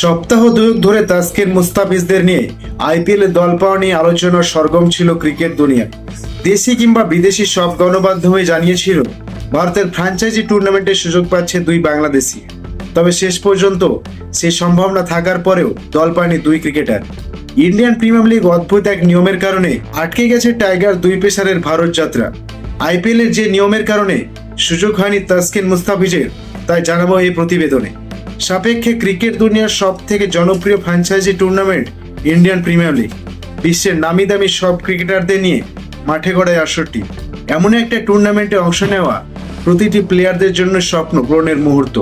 সপ্তাহ দুয়েক ধরে তাস্কিন মুস্তাফিজদের নিয়ে আইপিএল দল পাওয়া নিয়ে আলোচনার সরগম ছিল ক্রিকেট দুনিয়া দেশি কিংবা বিদেশি সব গণমাধ্যমে জানিয়েছিল, ভারতের ফ্রাঞ্চাইজি টুর্নামেন্টের সুযোগ পাচ্ছে দুই বাংলাদেশি। তবে শেষ পর্যন্ত সে সম্ভাবনা থাকার পরেও দল পায়নি দুই ক্রিকেটার। ইন্ডিয়ান প্রিমিয়ার লিগ অদ্ভুত এক নিয়মের কারণে আটকে গেছে টাইগার দুই পেশারের ভারত যাত্রা। আইপিএল এর যে নিয়মের কারণে সুযোগ হয়নি তাসকিন মুস্তাফিজের, তাই জানাব এই প্রতিবেদনে। সাপেক্ষে ক্রিকেট দুনিয়ার সব থেকে জনপ্রিয় franchise tournament Indian Premier League বিশ্বের নামি দামি সব ক্রিকেটারদের নিয়ে মাঠে গড়ায় আসরটি। এমন একটা টুর্নামেন্টে অংশ নেওয়া প্রতিটি প্লেয়ারদের জন্য স্বপ্ন পূরণের মুহূর্ত।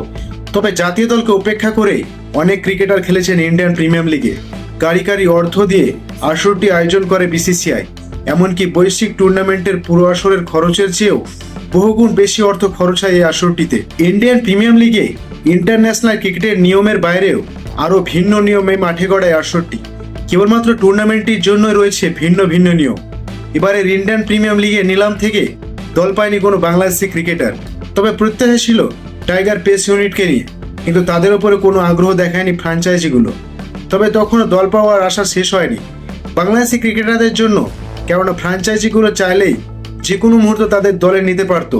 তবে জাতীয় দলকে উপেক্ষা করে অনেক ক্রিকেটার খেলেছেন ইন্ডিয়ান প্রিমিয়ার লিগে কারি কারি অর্থ দিয়ে আসরটি আয়োজন করে বিসিসিআই এমনকি বৈশ্বিক টুর্নামেন্টের পুরো আসরের খরচের চেয়েও বহুগুণ বেশি অর্থ খরচ হয় এই আসরটিতে। ইন্ডিয়ান প্রিমিয়ার লিগে ইন্টারন্যাশনাল ক্রিকেটের নিয়মের বাইরেও আরও ভিন্ন নিয়মে মাঠে গড়ায় আসরটি কেবলমাত্র টুর্নামেন্টটির জন্য রয়েছে ভিন্ন ভিন্ন নিয়ম। এবারের ইন্ডিয়ান প্রিমিয়ার লিগে নিলাম থেকে দল পায়নি কোনো বাংলাদেশি ক্রিকেটার। তবে প্রত্যাশা ছিল টাইগার পেস ইউনিটকে নিয়ে, কিন্তু তাদের ওপরে কোনো আগ্রহ দেখায়নি ফ্র্যাঞ্চাইজিগুলো। তবে তখনও দল পাওয়ার আশা শেষ হয়নি। বাংলাদেশি ক্রিকেটারদের জন্য কেননা ফ্র্যাঞ্চাইজিগুলো চাইলেই যে কোনো মুহূর্ত তাদের দলে নিতে পারতো।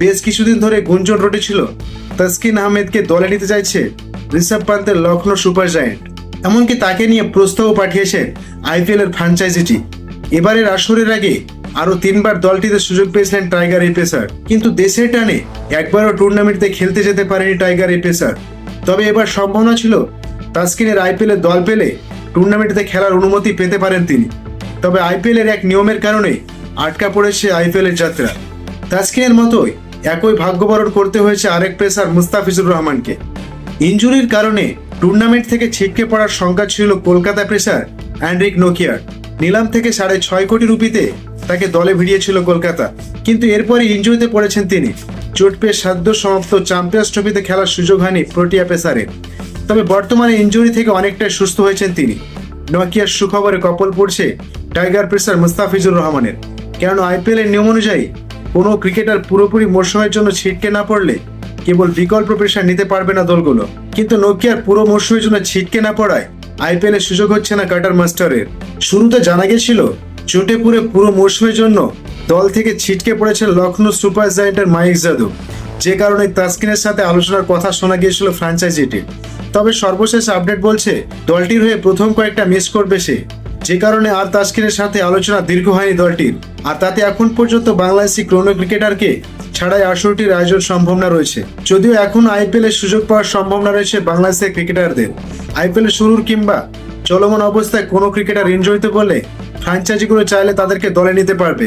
বেশ কিছুদিন ধরে গুঞ্জন রটেছিল তাসকিন আহমেদকে দলে নিতে চাইছে ঋষভ পান্তের লখনৌ সুপার জায়েন্ট। এমনকি তাকে নিয়ে প্রস্তাবও পাঠিয়েছেন আইপিএল এর ফ্র্যাঞ্চাইজিটি এবারের আসরের আগে আরও তিনবার দলটিতে সুযোগ পেয়েছিলেন টাইগার এই পেসার কিন্তু দেশের টানে একবারও টুর্নামেন্টে খেলতে যেতে পারেনি টাইগার এই পেসার তবে এবার সম্ভাবনা ছিল তাসকিনের আইপিএল দল পেলে টুর্নামেন্টে খেলার অনুমতি পেতে পারেন তিনি। তবে আইপিএল এর এক নিয়মের কারণে আটকা পড়েছে আইপিএল এর যাত্রা। তাসকিনের মতোই একই ভাগ্যবরণ করতে হয়েছে আরেক পেসার মুস্তাফিজুর রহমানকে। ইনজুরির কারণে টুর্নামেন্ট থেকে ছিটকে পড়ার সংখ্যা ছিল কলকাতা পেসার অ্যান্ড্রিক নোকিয়ার। নিলাম থেকে সাড়ে ছয় কোটি রুপিতে তাকে দলে ভিড়িয়েছিল কলকাতা। কিন্তু এরপরে ইঞ্জুরিতে পড়েছেন তিনি। চোট পেয়ে সাধ্য সমাপ্ত চ্যাম্পিয়ন্স ট্রফিতে খেলার সুযোগ হয়নি প্রোটিয়া পেসারের। তবে বর্তমানে ইনজুরি থেকে অনেকটাই সুস্থ হয়েছেন তিনি। নকিয়ার সুখবরে কপল পড়ছে টাইগার পেসার মুস্তাফিজুর রহমানের। কেননা আইপিএল এর নিয়ম অনুযায়ী কোনো ক্রিকেটার পুরোপুরি মরশুমের জন্য ছিটকে না পড়লে কেবল বিকল্প পেশা নিতে পারবে না দলগুলো। কিন্তু নোকিয়ার পুরো মরশুমের জন্য ছিটকে না পড়ায় আইপিএল এর সুযোগ হচ্ছে না কাটার মাস্টারের। শুরুতে জানা গেছিল চোটে পুরে পুরো মরশুমের জন্য দল থেকে ছিটকে পড়েছে লখনৌ সুপার জায়েন্টের মাইক যাদব যে কারণে তাসকিনের সাথে আলোচনার কথা শোনা গিয়েছিল ফ্র্যাঞ্চাইজিটির তবে সর্বশেষ আপডেট বলছে, দলটির হয়ে প্রথম কয়েকটা মিস করবে সে। যে কারণে আর তাসকিনের সাথে আলোচনা দীর্ঘ হয়নি দলটির। আর তাতে এখন পর্যন্ত বাংলাদেশি ক্রোনো ক্রিকেটারকে ছাড়াই আসরটির আয়োজন সম্ভাবনা রয়েছে। যদিও এখন আইপিএল এর সুযোগ পাওয়ার সম্ভাবনা রয়েছে বাংলাদেশের ক্রিকেটারদের। আইপিএল শুরুর কিংবা চলমান অবস্থায় কোনো ক্রিকেটার ইনজয়তে বলে ফ্র্যাঞ্চাইজিগুলো চাইলে তাদেরকে দলে নিতে পারবে।